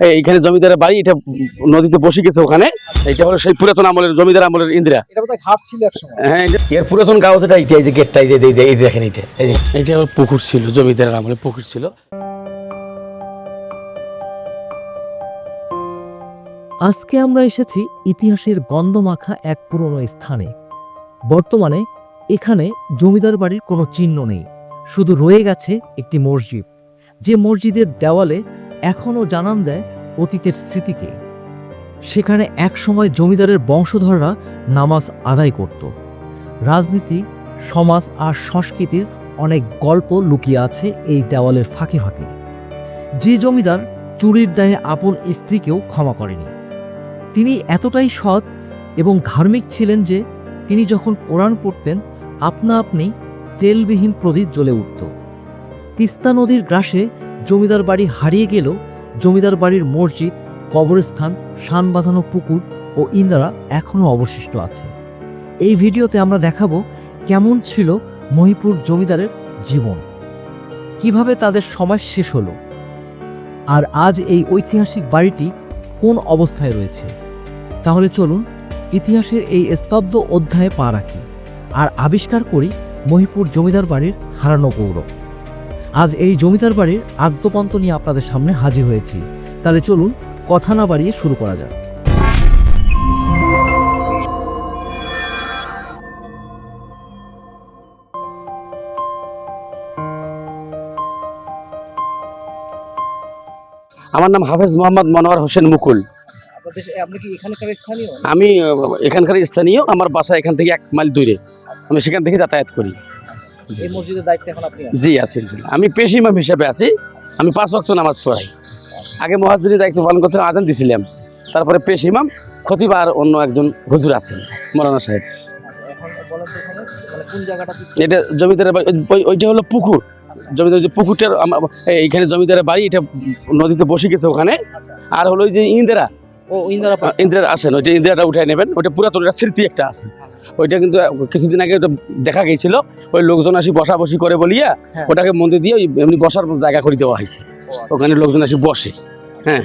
এই- এইখানে জমিদারের বাড়ি এটা নদীতে বসে গেছে ওখানে। এটা হলো সেই পুরাতন আমলের জমিদার আমলের ইন্দিরা। এটা বোধহয় ঘাট ছিল হ্যাঁ এটা- এর পুরাতন কাগজ এটা এইটা এই যে গেটটা এই যে এই দেখেন এইটা এইটা হলো পুকুর ছিল জমিদারের আমলে পুকুর ছিল। আজকে আমরা এসেছি ইতিহাসের গন্ধমাখা এক পুরনো স্থানে। বর্তমানে এখানে জমিদার বাড়ির কোনো চিহ্ন নেই। শুধু রয়ে গেছে একটি মসজিদ। যে মসজিদের দেওয়ালে এখনও জানান দেয় অতীতের স্মৃতিকে। সেখানে একসময় জমিদারের বংশধররা নামাজ আদায় করত। রাজনীতি, সমাজ আর সংস্কৃতির অনেক গল্প লুকিয়ে আছে এই দেওয়ালের ফাঁকে ফাঁকে। যে জমিদার চুরির দায়ে আপন স্ত্রীকেও ক্ষমা করেনি। তিনি এতটাই সৎ এবং ধার্মিক ছিলেন যে তিনি যখন কোরআন পড়তেন, আপনা আপনি তেলবিহীন প্রদীপ জ্বলে উঠত। তিস্তা নদীর গ্রাসে জমিদার বাড়ি হারিয়ে গেলেও জমিদার বাড়ির মসজিদ, কবরস্থান, শান বাঁধানো পুকুর ও ইন্দারা এখনও অবশিষ্ট আছে। এই ভিডিওতে আমরা দেখাবো কেমন ছিল মহিপুর জমিদারের জীবন। কীভাবে তাদের সময় শেষ হলো। আর আজ এই ঐতিহাসিক বাড়িটি কোন অবস্থায় রয়েছে। তাহলে চলুন ইতিহাসের এই স্তব্ধ অধ্যায়ে পা রাখি। আর আবিষ্কার করি মহিপুর জমিদার বাড়ির হারানো গৌরব। আজ এই জমিদার বাড়ির আদ্যপন্ত নিয়ে আপনাদের সামনে হাজির হয়েছি। তাহলে চলুন কথা না বাড়িয়ে শুরু করা যাক। আমার নাম হাফেজ মোহাম্মদ মনোয়ার হোসেন মুকুল। আপনাদের আপনি কি এখানকার স্থানীয়? আমি এখানকার স্থানীয় আমার বাসা এখান থেকে এক মাইল দূরে। আমি সেখান থেকে যাতায়াত করি। এই মসজিদের দায়িত্ব এখন আপনি জি আছি আমি পেশ ইমাম হিসাবে আছি। আমি পাঁচ ওয়াক্ত নামাজ পড়াই। আগে মহাজুরি দায়িত্ব পালন করছিলাম আজান দিছিলাম। তারপরে পেশ ইমাম খতিব আর অন্য একজন হুজুর আছেন মৌলানা সাহেব। মানে এটা জমিদারের বাড়ি ওইটা হলো পুকুর। জমিদার যে পুকুরটার এইখানে জমিদারের বাড়ি এটা নদীতে বসে গেছে ওখানে। আর হলো ওই যে ইন্দিরা ও ইন্দিরা ইন্দিরা আসেন ওইটা ইন্দিরাটা উঠাই নেবেন ওইটা পুরাতন একটা স্মৃতি একটা আছে। ওইটা কিন্তু কিছুদিন আগে ওটা দেখা গেছিল ওই লোকজন আসি বসা বসি করে বলিয়া হ্যাঁ। ওটাকে মন্দির দিয়ে ওই এমনি বসার জায়গা করে দেওয়া হয়েছে। ওখানে লোকজন আসি বসে হ্যাঁ।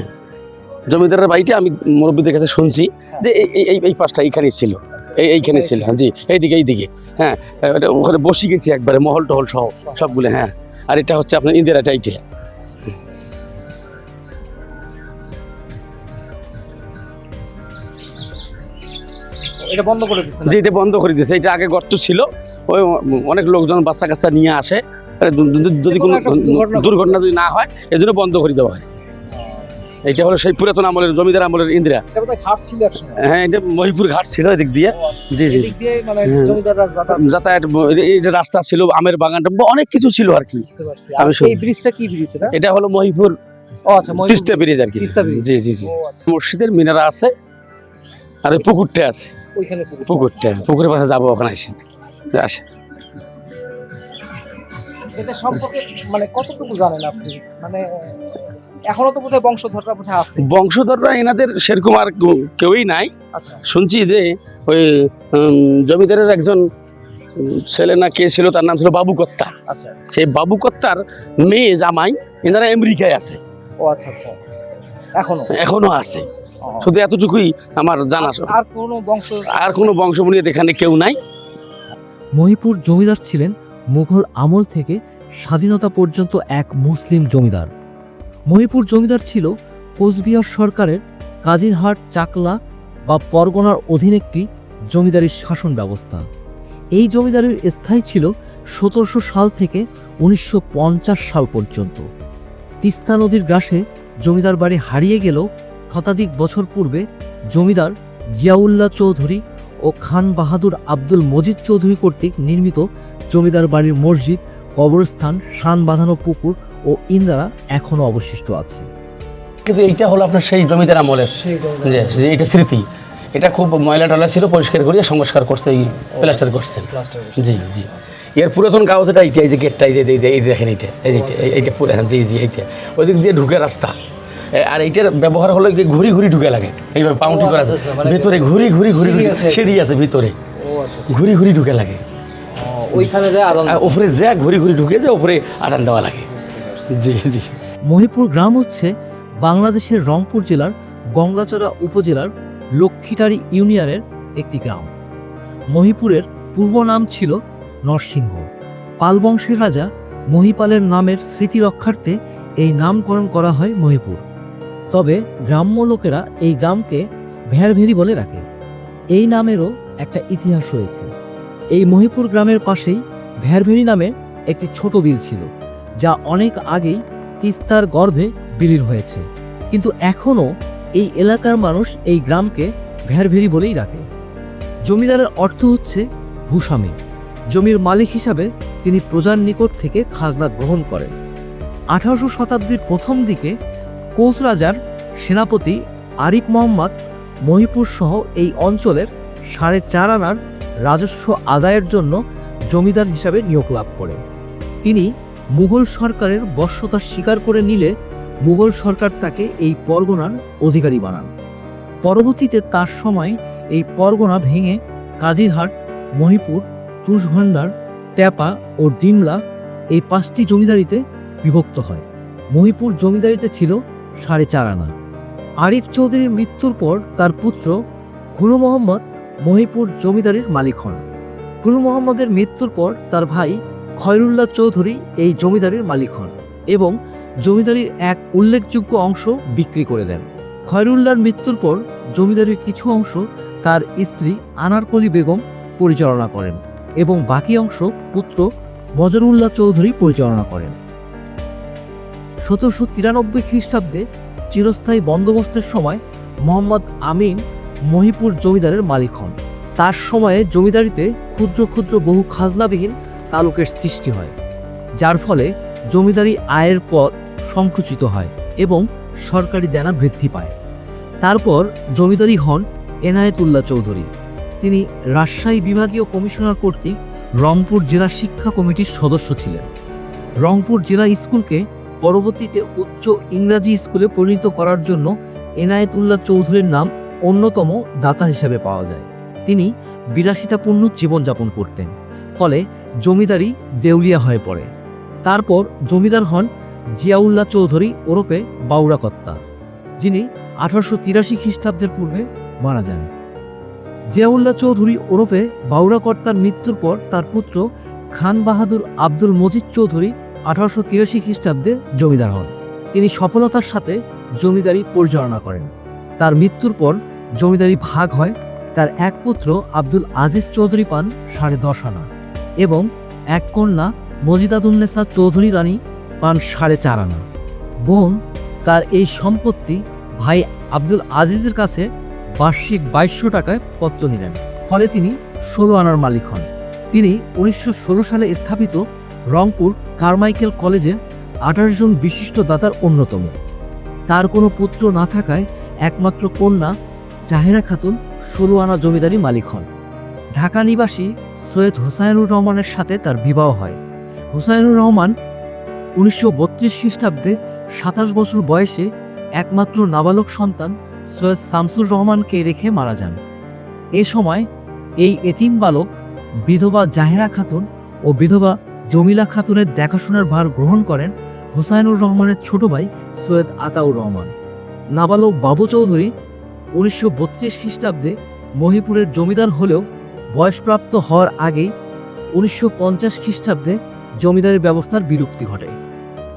জমিদারের বাড়িটা আমি মুরব্বীদের কাছে শুনছি যে এই এই- এই এই পাশটা এইখানেই ছিল এই এইখানে ছিল হ্যাঁ জি এইদিকে এইদিকে হ্যাঁ। ওটা ওখানে বসে গেছি একবারে মহল টহল সহ সবগুলো হ্যাঁ। আর এটা হচ্ছে আপনার ইন্দিরাটা এইটা এটা বন্ধ করে যে এটা বন্ধ করে দিয়েছে এটা আগে গর্ত ছিল। ওই অনেক লোকজন বাচ্চা কাচ্চা নিয়ে আসে। যদি কোনো দুর্ঘটনা যদি না হয় এই জন্য বন্ধ করে দেওয়া হয়েছে। এটা হলো সেই পুরাতন আমলের জমিদার আমলের ইন্দিরা। এটা হ্যাঁ এটা মহিপুর ঘাট ছিল এদিক দিয়ে। জি জি দিয়ে মানে হ্যাঁ। যাতায়াত যে রাস্তা ছিল আমের বাগানটা অনেক কিছু ছিল আর কি। আমি এই ব্রিজটা কি ব্রিজ এটা? এটা হলো মহিপুর আচ্ছা মহিপুর তিস্তা ব্রিজ আর কি। জি জি জি আচ্ছা, মসজিদের মিনারা আছে আর ওই পুকুরটা আছে। ওইখানে পুকুরটা পুকুরের পাশে যাব ওখানে আসে। আসে। এটা সম্পর্কে মানে কতটুকু জানেন আপনি? মানে এখনও তো বোধহয় বংশধররা বোধহয় আছে। বংশধররা এনাদের সেরকম আর কেউই নাই। আচ্ছা। শুনছি যে ওই জমিদারের একজন ছেলে না কে ছিল তার নাম ছিল বাবু কর্তা আচ্ছা। সেই বাবু কর্তার মেয়ে জামাই এনারা আমেরিকায় আছে। ও আচ্ছা আচ্ছা। এখনও? এখনও আছে। শুধু এতটুকুই আমার জানা আর কোনো বংশ? আর কোনো বংশমণির এখানে কেউ নাই। মহিপুর জমিদার ছিলেন মুঘল আমল থেকে স্বাধীনতা পর্যন্ত এক মুসলিম জমিদার। মহিপুর জমিদার ছিল কোচবিহার সরকারের কাজিরহাট চাকলা বা পরগনার অধীন একটি জমিদারির শাসন ব্যবস্থা। এই জমিদারির স্থায়ী ছিল সতেরোশো সাল থেকে উনিশশো পঞ্চাশ সাল পর্যন্ত। তিস্তা নদীর গ্রাসে জমিদার বাড়ি হারিয়ে গেলেও শতাধিক বছর পূর্বে জমিদার জিয়াউল্লাহ চৌধুরী ও খান বাহাদুর আব্দুল মজিদ চৌধুরী কর্তৃক নির্মিত জমিদার বাড়ির মসজিদ কবরস্থান শান বাঁধানো পুকুর ও ইন্দারা এখনও অবশিষ্ট আছে। কিন্তু এইটা হলো আপনার সেই জমিদার আমলের যে যে এটা স্মৃতি। এটা খুব ময়লা টলা ছিল পরিষ্কার করিয়ে সংস্কার করছে এই প্লাস্টার করছেন। জি জি। এর পুরাতন কাগজ এটা এইটা এই যে গেটটা এই যে এই দেখেন এইটা। এই যে এইটা, এই- এইটা হ্যাঁ, জি জি এইটা। ওই দিক দিয়ে ঢুকে রাস্তা। আর এইটার ব্যবহার হলো কি ঘুরি ঘুরি ঢুকে লাগে। এইভাবে পাউন্টি করা আচ্ছা, আছে আচ্ছা, মানে ভিতরে ঘুরি ঘুরি ঘুরি ঘুরি সিঁড়ি আছে। ভিতরে। ও আচ্ছা। ঘুরি ঘুরি ঢুকে লাগে। ওইখানে যায় আদান আর যা ঘুরি ঘুরি ঢুকে যায় উপরে আজান দেওয়া লাগে। জি জি। মহিপুর গ্রাম হচ্ছে বাংলাদেশের রংপুর জেলার গঙ্গাচড়া উপজেলার লক্ষ্মীটারি ইউনিয়নের একটি গ্রাম। মহিপুরের পূর্ব নাম ছিল নরসিংহ। পাল বংশের রাজা মহিপালের নামের স্মৃতি রক্ষার্থে এই নামকরণ করা হয় মহিপুর। তবে গ্রাম্য লোকেরা এই গ্রামকে ভেরভেরি বলে রাখে। এই নামেরও একটা ইতিহাস রয়েছে। এই মহিপুর গ্রামের পাশেই ভেরভেরি নামে একটি ছোট বিল ছিল, যা অনেক আগেই তিস্তার গর্ভে বিলীন হয়েছে। কিন্তু এখনও এই এলাকার মানুষ এই গ্রামকে ভেরভেরি বলেই রাখে। জমিদারের অর্থ হচ্ছে ভূস্বামী। জমির মালিক হিসাবে তিনি প্রজার নিকট থেকে খাজনা গ্রহণ করেন। আঠারোশো শতাব্দীর প্রথম দিকে কোচ রাজার সেনাপতি আরিফ মোহাম্মদ মহিপুর সহ এই অঞ্চলের সাড়ে চার আনার রাজস্ব আদায়ের জন্য জমিদার হিসাবে নিয়োগ লাভ করেন। তিনি মুঘল সরকারের বশ্যতা স্বীকার করে নিলে মুঘল সরকার তাকে এই পরগনার অধিকারী বানান। পরবর্তীতে তার সময় এই পরগনা ভেঙে কাজিরহাট, মহিপুর, তুষভান্ডার ট্যাপা ও ডিমলা এই পাঁচটি জমিদারিতে বিভক্ত হয়। মহিপুর জমিদারিতে ছিল সাড়ে চার আনা। আরিফ চৌধুরীর মৃত্যুর পর তার পুত্র খুলু মোহাম্মদ মহিপুর জমিদারির মালিক হন। খুলু মোহাম্মদের মৃত্যুর পর তার ভাই খয়রুল্লাহ চৌধুরী এই জমিদারির মালিক হন এবং জমিদারির এক উল্লেখযোগ্য অংশ বিক্রি করে দেন। খয়রুল্লাহর মৃত্যুর পর জমিদারির কিছু অংশ তার স্ত্রী আনারকলি বেগম পরিচালনা করেন এবং বাকি অংশ পুত্র মজরুল্লাহ চৌধুরী পরিচালনা করেন। সতেরোশো তিরানব্বই খ্রিস্টাব্দে চিরস্থায়ী বন্দোবস্তের সময় মোহাম্মদ আমিন মহিপুর জমিদারের মালিক হন। তার সময়ে জমিদারিতে ক্ষুদ্র ক্ষুদ্র বহু খাজনাবিহীন তালুকের সৃষ্টি হয়, যার ফলে জমিদারি আয়ের পথ সংকুচিত হয় এবং সরকারি দেনা বৃদ্ধি পায়। তারপর জমিদারি হন এনায়েতুল্লাহ চৌধুরী। তিনি রাজশাহী বিভাগীয় কমিশনার কর্তৃক রংপুর জেলা শিক্ষা কমিটির সদস্য ছিলেন। রংপুর জেলা স্কুলকে পরবর্তীতে উচ্চ ইংরাজি স্কুলে পরিণত করার জন্য এনায়েতুল্লাহ চৌধুরীর নাম অন্যতম দাতা হিসেবে পাওয়া যায়। তিনি বিলাসিতাপূর্ণ জীবনযাপন করতেন, ফলে জমিদারি দেউলিয়া হয়ে পড়ে। তারপর জমিদার হন জিয়াউল্লাহ চৌধুরী ওরফে বাউরাকত্তা, যিনি আঠারোশো তিরাশি খ্রিস্টাব্দের পূর্বে মারা যান। জিয়াউল্লাহ চৌধুরী ওরফে বাউরাকর্তার মৃত্যুর পর তার পুত্র খান বাহাদুর আব্দুল মজিদ চৌধুরী আঠারোশো তিরাশি খ্রিস্টাব্দে জমিদার হন। তিনি সফলতার সাথে জমিদারি পরিচালনা করেন। তার মৃত্যুর পর জমিদারি ভাগ হয়। তার এক পুত্র আব্দুল আজিজ চৌধুরী পান সাড়ে দশ আনা এবং এক কন্যা মজিদাদুন্নেসা চৌধুরী রানী পান সাড়ে চার আনা। বোন, তার এই সম্পত্তি ভাই আব্দুল আজিজের কাছে বার্ষিক বাইশশো টাকায় পত্র নিলেন। ফলে তিনি ষোলো আনার মালিক হন। তিনি উনিশশো ষোলো সালে স্থাপিত রংপুর কারমাইকেল কলেজের আঠাশ জন বিশিষ্ট দাতার অন্যতম। তার কোনো পুত্র না থাকায় একমাত্র কন্যা জাহেরা খাতুন ষোলো আনা জমিদারি মালিক হন। ঢাকা নিবাসী সৈয়দ হুসাইনুর রহমানের সাথে তার বিবাহ হয়। হুসাইনুর রহমান উনিশশো বত্রিশ খ্রিস্টাব্দে সাতাশ বছর বয়সে একমাত্র নাবালক সন্তান সৈয়দ শামসুর রহমানকে রেখে মারা যান। এ সময় এই এতিম বালক বিধবা জাহেরা খাতুন ও বিধবা জমিলা খাতুনের দেখাশোনার ভার গ্রহণ করেন হুসাইনুর রহমানের ছোট ভাই সৈয়দ আতাউর রহমান। নাবালক বাবু চৌধুরী উনিশশো বত্রিশ খ্রিস্টাব্দে মহিপুরের জমিদার হলেও বয়সপ্রাপ্ত হওয়ার আগেই উনিশশো পঞ্চাশ খ্রিস্টাব্দে জমিদারি ব্যবস্থার বিলুপ্তি ঘটে।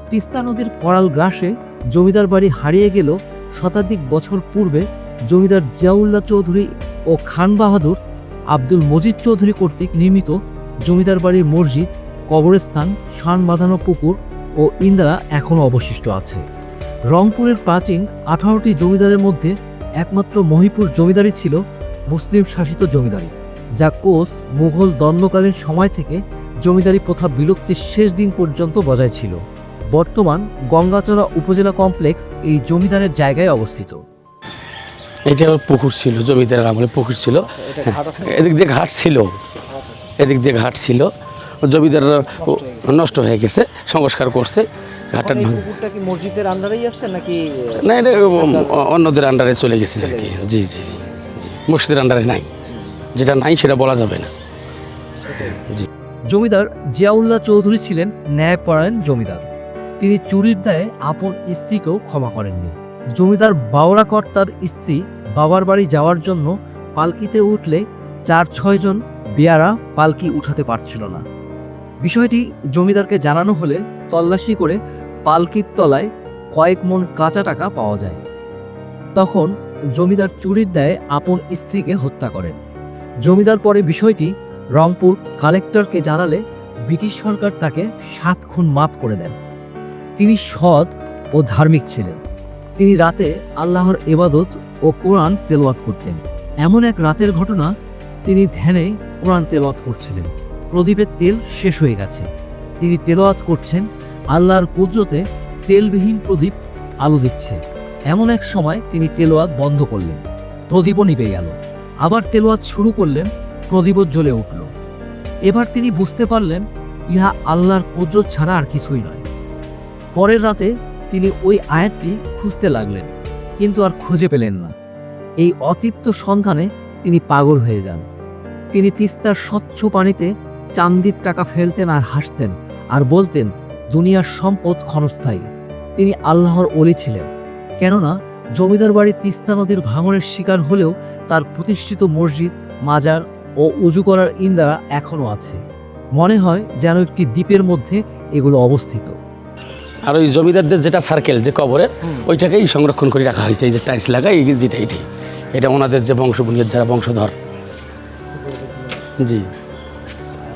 তিস্তা নদীর করাল গ্রাসে জমিদার বাড়ি হারিয়ে গেল শতাধিক বছর পূর্বে জমিদার জিয়াউল্লাহ চৌধুরী ও খান বাহাদুর আব্দুল মজিদ চৌধুরী কর্তৃক নির্মিত জমিদার বাড়ির মসজিদ কবরস্থান শান বাঁধানো পুকুর ও ইন্দিরা এখনও অবশিষ্ট আছে। রংপুরের প্রাচীন আঠারোটি জমিদারের মধ্যে একমাত্র মহিপুর জমিদারি ছিল মুসলিম শাসিত জমিদারি যা কোচ মুঘল দ্বন্দ্বকালীন সময় থেকে জমিদারি প্রথা বিলুপ্তির শেষ দিন পর্যন্ত বজায় ছিল। বর্তমান গঙ্গাচড়া উপজেলা কমপ্লেক্স এই জমিদারের জায়গায় অবস্থিত। এটা আবার পুকুর ছিল জমিদারের আমলে পুকুর ছিল। আছে? এদিক দিয়ে ঘাট ছিল। আচ্ছা, আচ্ছা। এদিক দিয়ে ঘাট ছিল। জমিদাররা নষ্ট হয়ে গেছে সংস্কার করছে কি মসজিদের আন্ডারেই আছে নাকি না এটা অন্যদের আন্ডারে চলে গেছে আর কি। জি জি জি জি। মসজিদের আন্ডারে নাই। যেটা নাই সেটা বলা যাবে না। জি। জমিদার জিয়াউল্লাহ চৌধুরী ছিলেন ন্যায়পরায়ণ জমিদার। তিনি চুরির দায়ে আপন স্ত্রীকেও ক্ষমা করেননি। জমিদার বাওরা কর্তার স্ত্রী বাবার বাড়ি যাওয়ার জন্য পালকিতে উঠলে চার ছয়জন বেয়ারা পালকি উঠাতে পারছিল না। বিষয়টি জমিদারকে জানানো হলে তল্লাশি করে পালকির তলায় কয়েক মন কাঁচা টাকা পাওয়া যায়। তখন জমিদার চুরির দেয় আপন স্ত্রীকে হত্যা করেন। জমিদার পরে বিষয়টি রংপুর কালেক্টরকে জানালে ব্রিটিশ সরকার তাকে সাত খুন মাফ করে দেন। তিনি সৎ ও ধার্মিক ছিলেন। তিনি রাতে আল্লাহর এবাদত ও কোরআন তেলাওয়াত করতেন। এমন এক রাতের ঘটনা তিনি ধ্যানে কোরআন তেলাওয়াত করছিলেন। প্রদীপের তেল শেষ হয়ে গেছে। তিনি তেলোয়াত করছেন, আল্লাহর কুদরতে তেলবিহীন প্রদীপ আলো দিচ্ছে। এমন এক সময় তিনি তেলোয়াত বন্ধ করলেন। প্রদীপও নিভে গেল। আবার তেলোয়াত শুরু করলেন, প্রদীপও জ্বলে উঠল। এবার তিনি বুঝতে পারলেন, ইহা আল্লাহর কুদরত ছাড়া আর কিছুই নয়। পরের রাতে তিনি ওই আয়াতটি খুঁজতে লাগলেন, কিন্তু আর খুঁজে পেলেন না। এই অতিপ্ত সন্ধানে তিনি পাগল হয়ে যান। তিনি তিস্তার স্বচ্ছ পানিতে চান্দির টাকা ফেলতেন আর হাসতেন আর বলতেন দুনিয়ার সম্পদ ক্ষণস্থায়ী। তিনি আল্লাহর অলি ছিলেন। কেননা জমিদার বাড়ির তিস্তা নদীর ভাঙনের শিকার হলেও তার প্রতিষ্ঠিত মসজিদ মাজার ও উজু করার ইন্দারা এখনও আছে। মনে হয় যেন একটি দ্বীপের মধ্যে এগুলো অবস্থিত। আর ওই জমিদারদের যেটা সার্কেল যে কবরের ওইটাকেই সংরক্ষণ করে রাখা হয়েছে। এই যে টাইলস লাগা এই যেটা এটাই এটা ওনাদের যে বংশবুনিয়র যারা বংশধর। জি।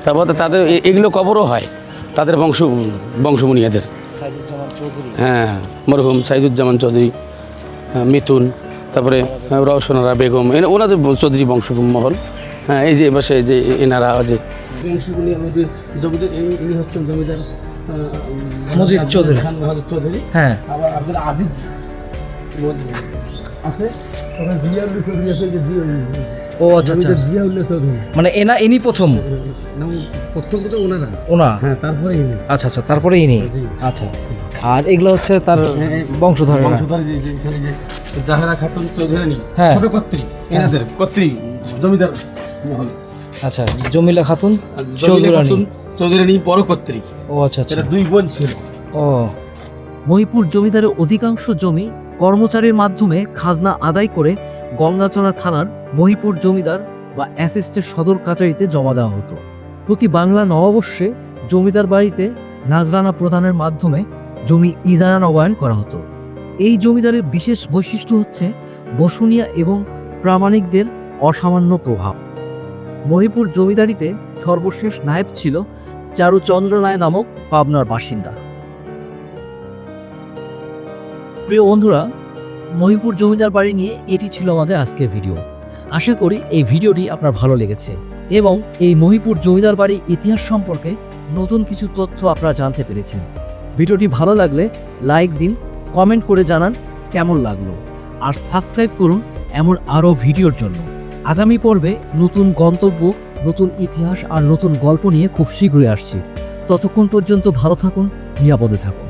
তারপর তো তাদের এগুলো কবরও হয় তাদের বংশ চৌধুরী হ্যাঁ মরহুম সাইদুজ্জামান চৌধুরী হ্যাঁ, মিথুন তারপরে রওশনারা বেগম এনা- ওনাদের চৌধুরী বংশ মহল হ্যাঁ এই যে এবারে যে এনারা যে জমিদার ইনি হচ্ছেন জমিদার মজিদ চৌধুরী। চৌধুরী। হ্যাঁ। আবার আপনার আজিজ আছে। চৌধুরী যে ও আচ্ছা আচ্ছা। জিয়াউল্লাহ চৌধুরী মানে এনা ইনি প্রথম? প্রথম তো ওনারা। ওনা? হ্যাঁ তারপরে ইনি। আচ্ছা আচ্ছা তারপরে ইনি? আচ্ছা। আর এগুলো হচ্ছে তার বংশধর বংশধর যে যে এখানে যে জাহেরা খাতুন চৌধুরানী হ্যাঁ। ছোট কর্ত্রী এনাদের কর্ত্রী জমিদার মহল। আচ্ছা জমিলা খাতুন চৌধুরানী। খাতুন চৌধুরানী বড় কর্ত্রী ও আচ্ছা আচ্ছা। দুই বোন ছিল। ও। মহিপুর জমিদারের অধিকাংশ জমি কর্মচারীর মাধ্যমে খাজনা আদায় করে গঙ্গাচড়া থানার মহিপুর জমিদার বা অ্যাসিস্টের সদর কাচারিতে জমা দেওয়া হতো। প্রতি বাংলা নববর্ষে জমিদার বাড়িতে নাজরানা প্রদানের মাধ্যমে জমি ইজারা নবায়ন করা হতো। এই জমিদারের বিশেষ বৈশিষ্ট্য হচ্ছে বসুনিয়া এবং প্রামাণিকদের অসামান্য প্রভাব। মহিপুর জমিদারিতে সর্বশেষ নায়েব ছিল চারুচন্দ্র রায় নামক পাবনার বাসিন্দা। প্রিয় বন্ধুরা, মহিপুর জমিদার বাড়ি নিয়ে এটি ছিল আমাদের আজকের ভিডিও। আশা করি এই ভিডিওটি আপনার ভালো লেগেছে এবং এই মহিপুর জমিদার বাড়ির ইতিহাস সম্পর্কে নতুন কিছু তথ্য আপনারা জানতে পেরেছেন। ভিডিওটি ভালো লাগলে লাইক দিন, কমেন্ট করে জানান কেমন লাগল। আর সাবস্ক্রাইব করুন এমন আরও ভিডিওর জন্য। আগামী পর্বে নতুন গন্তব্য, নতুন ইতিহাস আর নতুন গল্প নিয়ে খুব শীঘ্রই আসছি। ততক্ষণ পর্যন্ত ভালো থাকুন, নিরাপদে থাকুন।